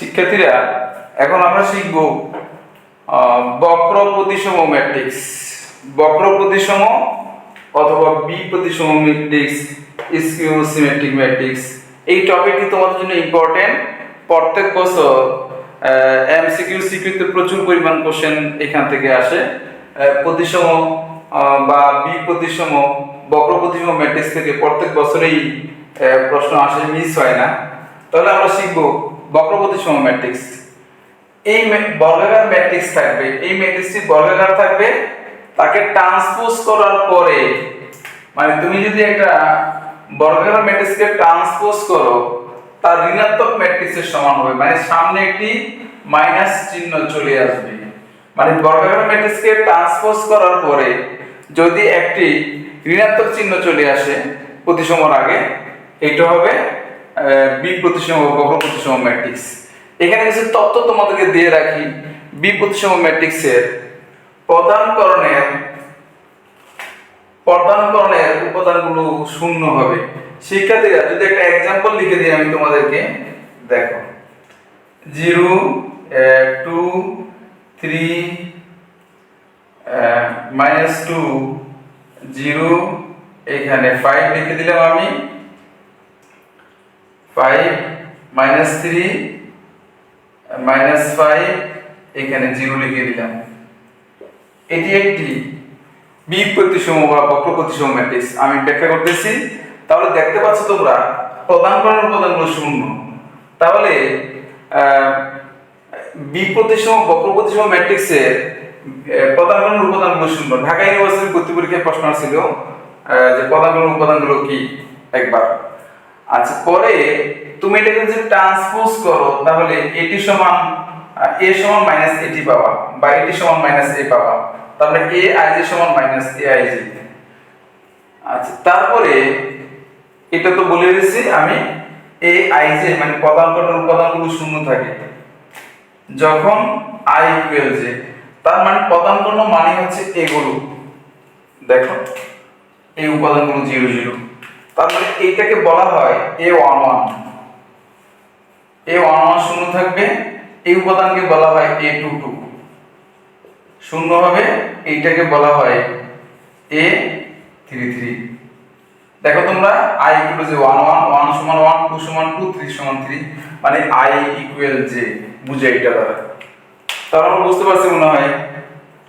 শিক্ষার্থীরা, এখন আমরা শিখব বক্র প্রতিসম ম্যাট্রিক্স। বক্র প্রতিসম অথবা বি প্রতিসম ম্যাট্রিক্স স্কিউ সিমেট্রিক ম্যাট্রিক্স, এই টপিকটি তোমাদের জন্য ইম্পর্টেন্ট প্রত্যেক বছর এমসিকিউ সিকিউতে প্রচুর পরিমাণ কোশ্চেন এখান থেকে আসে। প্রতিসম বা বি প্রতিসম বক্র প্রতিসম ম্যাট্রিক্স থেকে প্রত্যেক বছরেই প্রশ্ন আসে মিস হয় না। তাহলে আমরা শিখব বক্র প্রতিসম ম্যাট্রিক্স এই বর্গাকার ম্যাট্রিক্স থাকবে। এই ম্যাট্রিক্সটি বর্গাকার থাকবে। তাকে ট্রান্সপোজ করার পরে মানে তুমি যদি একটা বর্গাকার ম্যাট্রিক্সকে ট্রান্সপোজ করো, তার ঋণাত্মক ম্যাট্রিক্সের সমান হবে। মানে সামনে একটি মাইনাস চিহ্ন চলে আসবে। মানে বর্গাকার ম্যাট্রিক্সকে ট্রান্সপোজ করার পরে, যদি একটি ঋণাত্মক চিহ্ন চলে আসে প্রতিসমর আগে এটা হবে বি প্রতিসম বক্র প্রতিসম ম্যাট্রিক্স এখানে কিছু তথ্য তোমাদেরকে দিয়ে রাখি। বি প্রতিসম ম্যাট্রিক্সের প্রধানকরণের প্রধানকরণের উপাদানগুলো শূন্য হবে। শিক্ষার্থীরা, যদি একটা এক্সাম্পল লিখে দিই আমি তোমাদেরকে, দেখো। Zero two three minus two zero, এখানে ফাইভ লিখে দিলাম আমি। Five minus three minus five এখানে জিরো লিখে দিলাম। এটি একটি বি প্রতিসম বা বক্র প্রতিসম ম্যাট্রিক্স আমি ব্যাখ্যা করতেছি। তাহলে দেখতে পাচ্ছ তোমরা প্রধান করণ উপাদানগুলো শূন্য। তাহলে বি প্রতিসম, বক্র প্রতিসম ম্যাট্রিক্সের প্রধান করণ উপাদানগুলো শূন্য। ঢাকা ইউনিভার্সিটির ভর্তি প্রশ্ন ছিল যে প্রধান করণ উপাদানগুলো কি? একবার। আচ্ছা পরে তুমি এটাকে যদি ট্রান্সপোজ করো, তাহলে এটি সমান এ সমান মাইনাস এটি পাবা, বা এটি সমান মাইনাস এ পাবা। তাহলে এ আই আইজি সমান মাইনাস এ আইজি আচ্ছা তারপরে এটা তো বলে দিয়েছি আমি এ আই আইজে মানে পদাঙ্কটার উপাদানগুলো শূন্য থাকে। যখন আই ইকুয়াল জে তার মানে পদাঙ্কন মানে হচ্ছে এগুলো। দেখো, এই উপাদানগুলো জিরো জিরো তার মানে এইটাকে বলা হয় A one one A one one শূন্য থাকবে, এই উপাদানকে বলা হয় এ টু টু শূন্য হবে, এইটাকে বলা হয় এ থ্রি থ্রি দেখো তোমরা I equal J one one one সমান ওয়ান টু সমান টু থ্রি সমান থ্রি মানে আই ইকুয়াল যে বুঝে এটা দ্বারা তাহলে আমরা বুঝতে পারছি মনে হয়।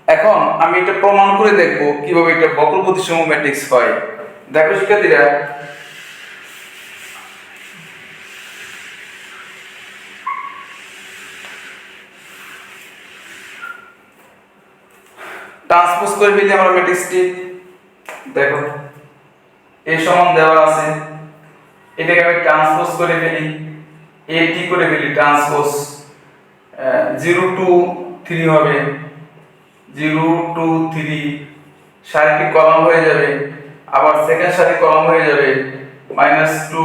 এখন আমি এটা প্রমাণ করে দেখব কীভাবে এটা বক্র প্রতিসম ম্যাট্রিক্স হয়। দেখো শিক্ষার্থীরা। ট্রান্সপোজ করে ফেলি আমরা ম্যাট্রিক্সটি দেখো এ সমান দেওয়া আছে। এটাকে আমি ট্রান্সপোজ করে ফেলি। এ টি করে ফেলি ট্রান্সপোজ জিরো টু থ্রি হবে। জিরো টু থ্রি সারিটি কলম হয়ে যাবে। আবার সেকেন্ড সারি কলম হয়ে যাবে minus two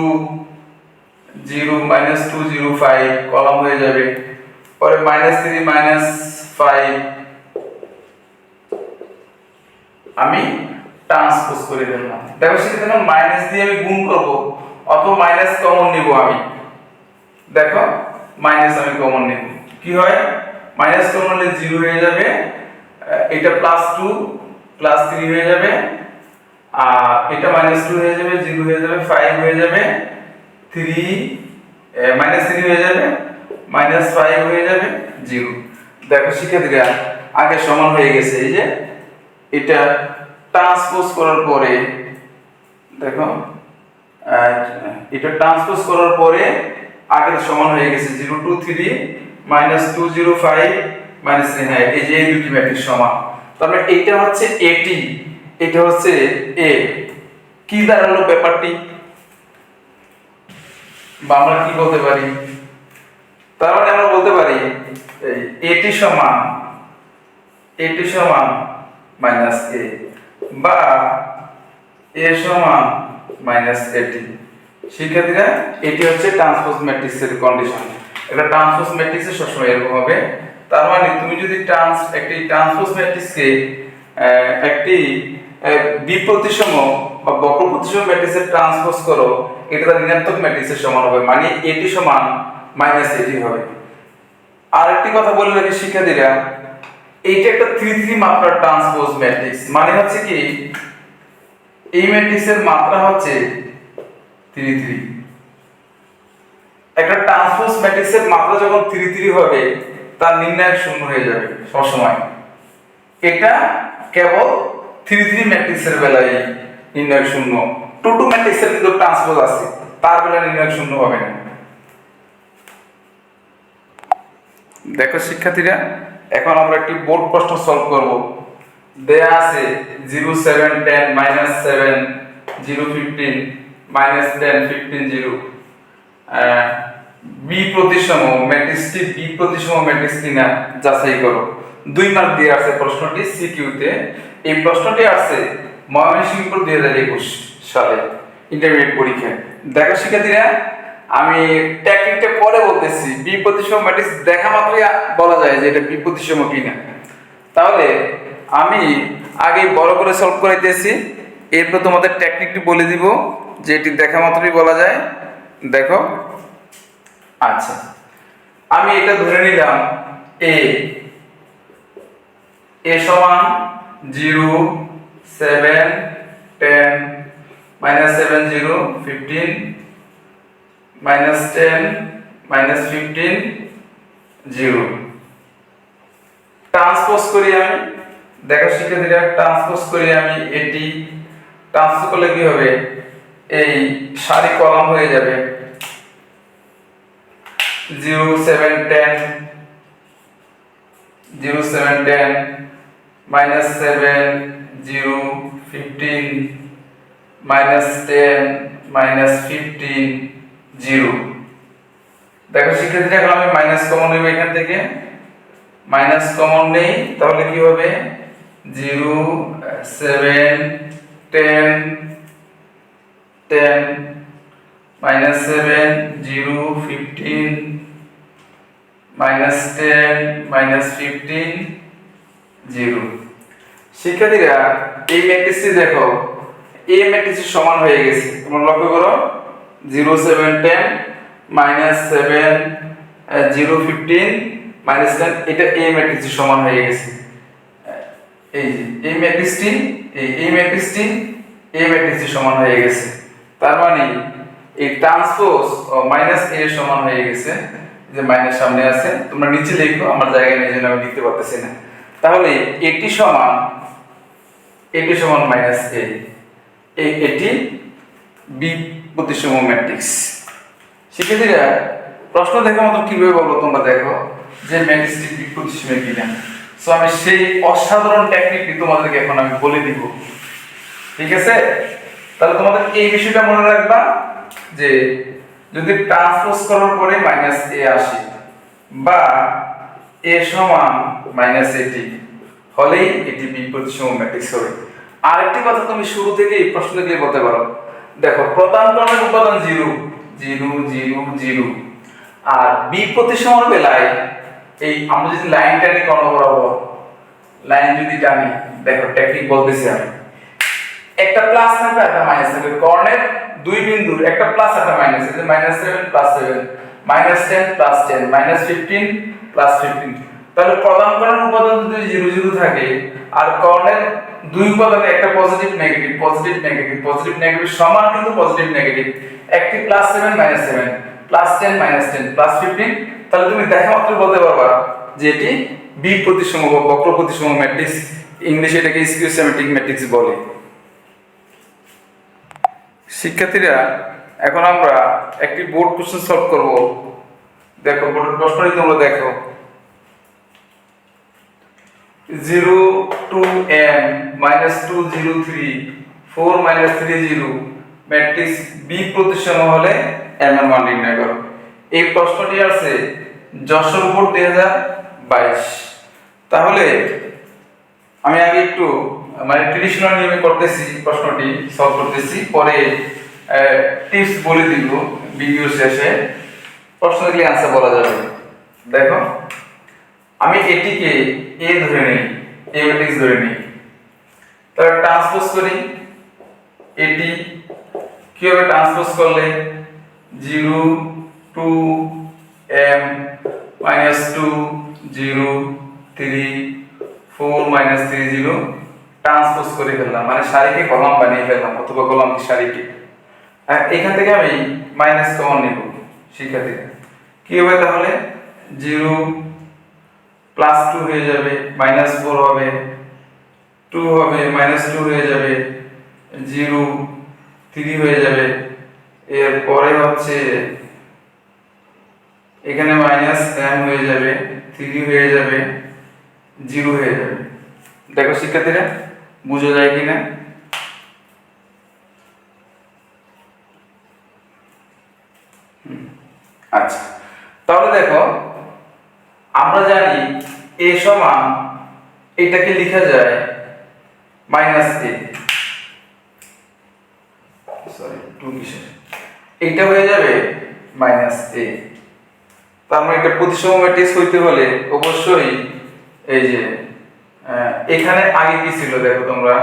zero minus two zero five column হয়ে যাবে। পরে মাইনাস থ্রি মাইনাস ফাইভ আমি ট্রান্সপোজ করে দিলাম দেখো সেখানে মাইনাস দিয়ে আমি গুণ করব, অত মাইনাস কমন নিব আমি। দেখো মাইনাস আমি কমন নেব। কি হয়? মাইনাস কমন নিলে জিরো হয়ে যাবে এটা প্লাস টু প্লাস থ্রি হয়ে যাবে এটা মাইনাস টু হয়ে যাবে জিরো হয়ে যাবে ফাইভ হয়ে যাবে থ্রি মাইনাস থ্রি হয়ে যাবে মাইনাস ফাইভ হয়ে যাবে জিরো দেখো শিক্ষার্থীরা, আগে সমান হয়ে গেছে, এই যে এটা ট্রান্সপোজ করার পরে, দেখো এটা ট্রান্সপোজ করার পরে আগের সমান হয়ে গেছে zero two three minus two zero five minus হ্যাঁ এই যে এই দুটি ম্যাট্রিক্স সমান। তার মানে এইটা হচ্ছে এটি এটা হচ্ছে এ কি দাঁড়াল ব্যাপারটি? বা আমরা কি বলতে পারি? তার মানে আমরা বলতে পারি এটি সমান এটি সমান মাইনাস এ বা এ সমান মাইনাস এটি শিক্ষার্থীরা, এটি হচ্ছে ট্রান্সপোজ ম্যাট্রিক্সের কন্ডিশন এটা ট্রান্সপোজ ম্যাট্রিক্সে সবসময় এরকম হবে। তার মানে তুমি যদি ট্রান্স একটি ট্রান্সপোজ ম্যাট্রিক্সকে একটি বিপ্রতিসম বা বক্র প্রতিসম ম্যাট্রিক্সে ট্রান্সপোজ করো, এটা তার ঋণাত্মক ম্যাট্রিক্সের সমান হবে মানে এটি সমান মাইনাস এটি হবে। আরেকটি কথা বলে রাখি শিক্ষার্থীরা, এইটা একটা থ্রি থ্রি মাত্রার ট্রান্সপোজ ম্যাট্রিক্স মানে হচ্ছে কি, এই ম্যাট্রিক্সের মাত্রা হচ্ছে থ্রি থ্রি একটা ট্রান্সপোজ ম্যাট্রিক্সের মাত্রা যখন থ্রি থ্রি হবে, তার নির্ণায়ক শূন্য হয়ে যাবে সবসময়। এটা কেবল থ্রি থ্রি ম্যাট্রিক্সের বেলায় নির্ণায়ক শূন্য। টু টু ম্যাট্রিক্সের কিন্তু ট্রান্সপোজ আছে। তার বেলায় নির্ণায়ক শূন্য হবে না। দেখো শিক্ষার্থীরা, এখন আমরা একটি বোর্ড প্রশ্ন সলভ করব। দেয়া আছে zero seven ten minus seven zero fifteen minus ten fifteen zero. B প্রতিসম ম্যাট্রিক্সটি বি প্রতিসম ম্যাট্রিক্স কিনা যাচাই করো। দুই মার্ক দিয়ে আছে প্রশ্নটি সিকিউতে এই প্রশ্নটি আসছে ময়মনসিংহপুর দুই হাজার একুশ সালে ইন্টারমিডিয়েট পরীক্ষায়। দেখো শিক্ষার্থীরা, আমি টেকনিকটা পরে বলতেছি। বি প্রতিসম ম্যাট্রিক্স দেখা মাত্রই বলা যায় যে এটা বি প্রতিসম কিনা। তাহলে আমি আগে বড় করে সলভ করাইতেছি। এরপর তোমাদের টেকনিকটি বলে দিব, যে এটি দেখা মাত্রই বলা যায়। দেখো। আচ্ছা। আমি এটা ধরে নিলাম এ এ সমান zero, seven, ten, minus seven, zero, fifteen, minus ten, minus fifteen, zero. Transpose করি আমি। দেখো শিক্ষার্থীরা, ট্রান্সপোজ করি আমি এটি। ট্রান্সপোজ করলে কি হবে? এই সারি কলাম হয়ে যাবে। Zero, seven, ten, zero, seven, ten minus seven zero fifteen minus ten minus fifteen zero দেখো, শিক্ষার্থীরা এখন আমি মাইনাস কমন নেব এখান থেকে। মাইনাস কমন নেই, তাহলে কি হবে? Zero seven ten ten minus seven zero fifteen minus ten minus fifteen zero শিক্ষার্থীরা, এই ম্যাট্রিক্সটি দেখো। এই ম্যাট্রিক্সটি সমান হয়ে গেছে। তোমরা লক্ষ্য করো, zero seven ten minus seven zero fifteen minus ten, এটা এই ম্যাট্রিক্সটি সমান হয়ে গেছে। এই এই ম্যাট্রিক্সটি এই ম্যাট্রিক্সটি এই ম্যাট্রিক্সটি সমান হয়ে গেছে। তার মানে এই ট্রান্সপোজ মাইনাস এ সমান হয়ে গেছে। যে মাইনাস সামনে আছে, তোমরা নিচে লিখো, আমার জায়গায় জন্য আমি লিখতে পারতেছি না। তাহলে এটি সমান এটি সমান মাইনাস এ এটি বি প্রতিসম ম্যাট্রিক্স শিক্ষার্থীরা, প্রশ্ন দেখা মতো কীভাবে বলব তোমরা দেখো, যে ম্যাট্রিক্সটি বি প্রতিসমে কিনা। সো আমি সেই অসাধারণ টেকনিকটি তোমাদেরকে এখন আমি বলে দিব। ঠিক আছে? তাহলে তোমাদের এই বিষয়টা মনে রাখবা যে যদি ট্রান্সপোজ করার পরে মাইনাস এ আসে, বা এ সমান মাইনাস এটি হলেই এটি বি প্রতিসম ম্যাট্রিক্স হবে। আরেকটি কথা তুমি শুরু থেকে এই প্রশ্ন দিয়ে বলতে পারো। দেখো প্রধান ক্রমের উপাদান জিরো জিরো জিরো জিরো। আর বি প্রতিসম বেলায় এই আমরা যদি লাইন টানি কর্ণ বরাবর লাইন যদি টানি, দেখো টেকনিক বলতেছি আমি। একটা প্লাস থাকবে একটা মাইনাস থাকবে কর্ণের দুই বিন্দুর একটা প্লাস একটা minus minus seven plus seven minus ten plus ten minus fifteen plus fifteen তাহলে প্রদান করার উপাদান যদি জিরো জিরো থাকে, আর কর্ণের দুই উপাদানে একটা positive negative positive negative positive negative সমান কিন্তু পজিটিভ নেগেটিভ একটি plus seven minus seven plus ten minus ten plus fifteen তাহলে তুমি দেখা মাত্র বলতে পারবা যে এটি বি প্রতিসম বা বক্র প্রতিসম ম্যাট্রিক্স ইংলিশে এটাকে স্কিউ সেমেট্রিক ম্যাট্রিক্স বলে। শিক্ষার্থীরা, এখন আমরা একটি বোর্ড কোশ্চেন সলভ করব। দেখো বোর্ডের প্রশ্নটি তোমরা দেখো। Zero two M minus two zero three four minus three zero matrix B প্রতিসম হলে এম এর মান নির্ণয় করো। এই প্রশ্নটি আছে যশোর বোর্ড দুই হাজার বাইশ। তাহলে আমি আগে একটু মানে ট্রেডিশনাল নিয়মে করতেছি প্রশ্নটি সলভ করতেছি, পরে টিপস বলে দিব ভিডিও শেষে। প্রশ্ন দিলে আনসার বলা যাবে। দেখো। আমি এটিকে এ ধরে নিই এ ম্যাট্রিক্স ধরে নিই। তাহলে ট্রান্সপোজ করি। এটি কীভাবে ট্রান্সপোজ করলে? Zero two M minus two zero three four minus three zero transpose করে ফেললাম। মানে সারিকে কলাম বানিয়ে ফেললাম, অথবা কলামকে সারিকে। আর এখান থেকে আমি মাইনাস কমন নেব শিক্ষার্থীরা। কি হবে তাহলে? জিরো প্লাস টু হয়ে যাবে মাইনাস ফোর হবে টু হবে মাইনাস টু হয়ে যাবে জিরো থ্রি হয়ে যাবে। এরপরে হচ্ছে এখানে মাইনাস এম হয়ে যাবে থ্রি হয়ে যাবে জিরো হয়ে যাবে। দেখো শিক্ষার্থীরা, বুঝে যায় কিনা? আচ্ছা। তাহলে দেখো এ সমান এটাকে লেখা যায় মাইনাস এ সরি টু এটা হয়ে যাবে মাইনাস এ তার মানে এটা প্রতিসম ম্যাট্রিক্স হইতে হলে অবশ্যই এই যে এখানে আগে কি ছিল দেখো তোমরা?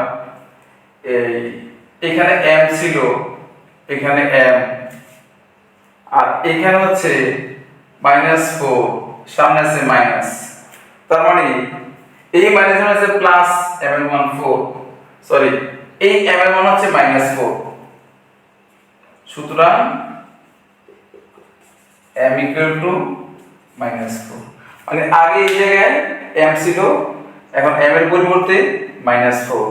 এই, এখানে এম ছিল, এখানে এম আর এখানে হচ্ছে মাইনাস ফোর সামনে আছে মাইনাস তার মানে এই মাইনাস হচ্ছে প্লাস এম এর মান ফোর সরি এই এম এর মান হচ্ছে মাইনাস ফোর সুতরাং m equal to minus four মানে আগে এই জায়গায় m ছিল, এখন m এর পরিবর্তে মাইনাস ফোর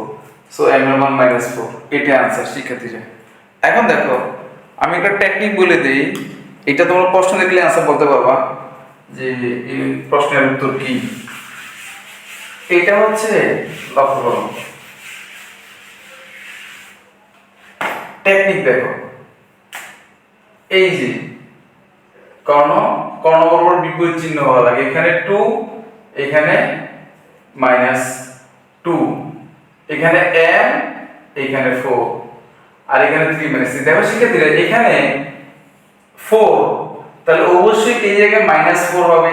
সো m এর মান মাইনাস ফোর এটা আনসার শিক্ষার্থীরা। এখন দেখো, আমি একটা টেকনিক বলে দিই, এটা তোমরা প্রশ্ন দেখলে আনসার বলতে পারবা, যে এই প্রশ্নের উত্তর কি। এটা হচ্ছে লক্ষ্য টেকনিক দেখো। এই যে, কর্ণ কর্ণ বরাবর বিপরীত চিহ্ন হওয়া লাগে। এখানে টু এখানে মাইনাস টু এখানে এম এখানে ফোর আর এখানে থ্রি মাইনাস দেখো শিক্ষার্থীরা, এখানে ফোর তাহলে অবশ্যই এই জায়গায় মাইনাস ফোর হবে।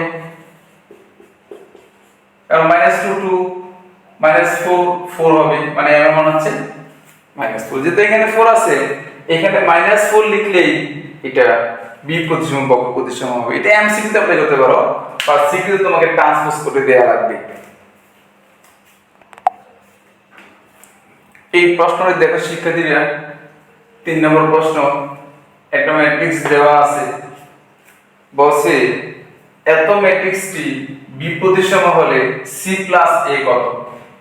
কারণ minus two two minus four four হবে। মানে এম মনে হচ্ছে মাইনাস ফোর যেহেতু এখানে ফোর আছে, এখানে মাইনাস ফোর লিখলেই এটা বি প্রতিসম বক্র প্রতিসম হবে। এটা এমসিকিউতে অ্যাপ্লাই করতে পারো। বা সিকিউতে তোমাকে ট্রান্সপোজ করে দেওয়া লাগবে। এই প্রশ্নটি দেখো শিক্ষার্থীরা। তিন নম্বর প্রশ্ন, একটা ম্যাট্রিক্স দেওয়া আছে। বসে এত ম্যাট্রিক্সটি বি প্রতিসম হলে সি প্লাস এ কত?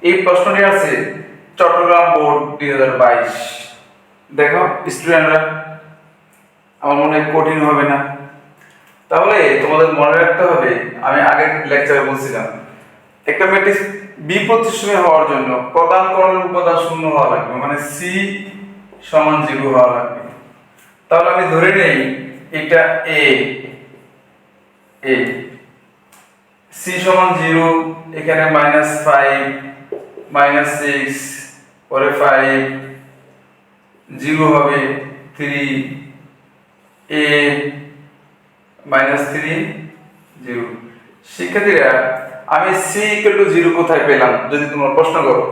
এই প্রশ্নটি আছে চট্টগ্রাম বোর্ড দুই হাজার বাইশ। দেখো স্টুডেন্টরা আমার মনে কঠিন হবে না। তাহলে তোমাদের মনে রাখতে হবে, আমি আগের লেকচারে বলছিলাম, একটা ম্যাট্রিক্স বি প্রতিসমে হওয়ার জন্য প্রধান করণের উপাদান শূন্য হওয়া লাগবে মানে সি সমান জিরো হওয়া লাগবে। তাহলে আমি ধরে নেই এটা এ এ সি সমান জিরো এখানে মাইনাস ফাইভ মাইনাস সিক্স পরে ফাইভ জিরো হবে three A minus three zero শিক্ষার্থীরা, আমি সি ইকুয়াল টু জিরো কোথায় পেলাম, যদি তোমরা প্রশ্ন করো?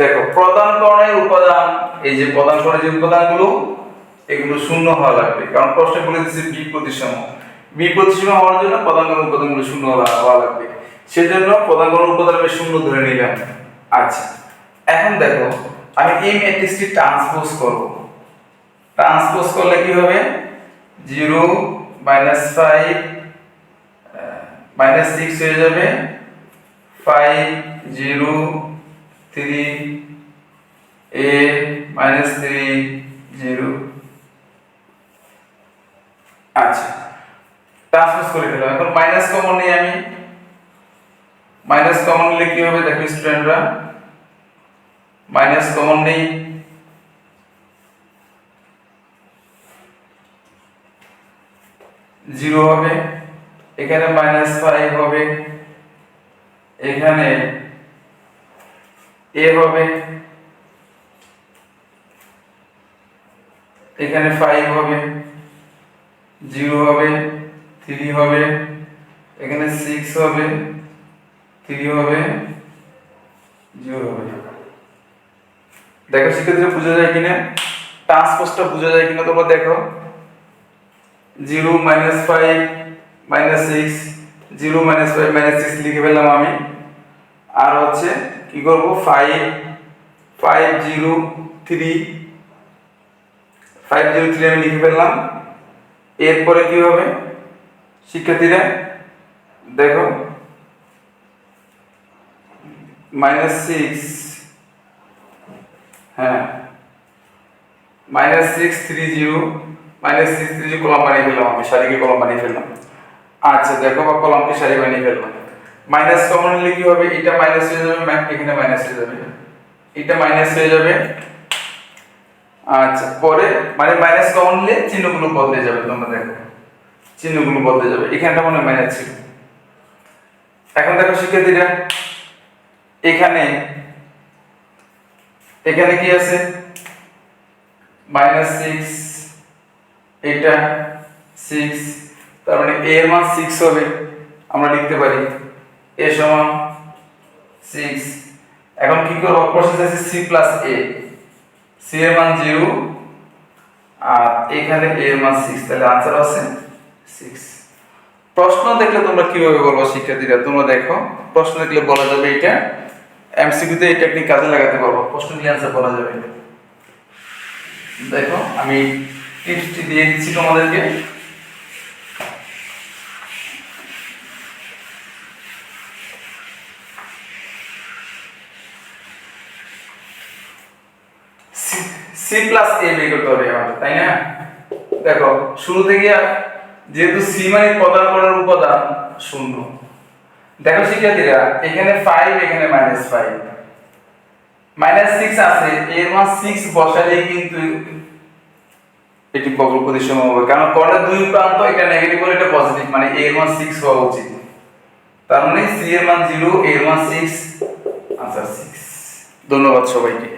দেখো প্রদান করণের উপাদান, এই যে প্রদান করণের যে উপাদানগুলো, এগুলো শূন্য হওয়া লাগবে। কারণ প্রশ্নে বলে দিচ্ছে বি প্রতিসম। বি প্রতিসম হওয়ার জন্য করণের উপাদানগুলো শূন্য হওয়া লাগবে। সেজন্য করণের উপাদান আমি শূন্য ধরে নিলাম। আচ্ছা এখন দেখো, আমি এই ম্যাট্রিক্সটি ট্রান্সপোজ করব। ট্রান্সপোজ করলে কি হবে? Zero minus five minus six হয়ে যাবে। Five zero three A minus three zero. আচ্ছা ট্রান্সপোজ করে ফেললাম এখন মাইনাস কমন নিই আমি। মাইনাস কমন নিলে কি হবে? দেখো স্টুডেন্টরা মাইনাস কমন নেই। জিরো হবে। এখানে মাইনাস ফাইভ হবে। এখানে এ হবে। এখানে ফাইভ হবে। জিরো হবে। থ্রি হবে, এখানে সিক্স হবে, থ্রি হবে জিরো হবে। দেখো, শিক্ষার্থীরা বোঝা যায় কিনা? ট্রান্সপোজটা বোঝা যায় কিনা তোমরা দেখো। Zero minus five minus six zero minus five minus six লিখে ফেললাম আমি। আর হচ্ছে কি করব? Five five zero three five zero three আমি লিখে ফেললাম। এরপরে কি হবে? শিক্ষার্থীরা, দেখো মাইনাস সিক্স হ্যাঁ minus six three zero minus six three zero কলম বানিয়ে ফেললাম আমি সারিকে কলম বানিয়ে ফেললাম। আচ্ছা দেখো বা কলমকে সারি বানিয়ে ফেললাম। মাইনাস কমন নিলে কি হবে? এটা মাইনাস হয়ে যাবে এখানে মাইনাস হয়ে যাবে। এটা মাইনাস হয়ে যাবে। আচ্ছা পরে মানে মাইনাস কমন নিলে চিহ্নগুলো বদলে যাবে, তোমরা দেখো। চিহ্নগুলো বদলে যাবে। এখানটা মনে মাইনাস ছিল। এখন দেখো শিক্ষার্থীরা, এখানে এখানে কি আছে? মাইনাস সিক্স এটা সিক্স তার মানে এ এর মান সিক্স হবে, আমরা লিখতে পারি। এ সমান সিক্স এখন কি করব? প্রসেস আছে সি প্লাস এ সি এর মান জিরো আর এখানে এ এর মান সিক্স তাহলে আনসার আছে। প্রশ্ন দেখলে তোমরা কীভাবে বলব শিক্ষার্থীরা? তোমরা দেখো, প্রশ্ন দেখলে বলা যাবে এটা এমসিকিউতে এই টেকনিক কাজে লাগাতে পারব। প্রশ্ন দিয়ে অ্যান্সার বলা যাবে দেখো, আমি টিপসটি দিয়ে দিচ্ছি তোমাদেরকে। সি প্লাস এ বের করতে হবে আমাদের, তাই না? দেখো, শুরু থেকে যেহেতু সি মানে করার উপাদান শূন্য। দেখো শিক্ষার্থীরা, এখানে ফাইভ এখানে মাইনাস ফাইভ মাইনাস সিক্স আছে, এর মান সিক্স বসালেই কিন্তু এটি বক্র প্রতিসম হবে। কারণ কর্ণের দুই প্রান্ত, এটা নেগেটিভ হলে এটা পজিটিভ মানে এর মান সিক্স হওয়া উচিত। তার মানে সি এর মান জিরো এর মান সিক্স আনসার সিক্স ধন্যবাদ সবাইকে।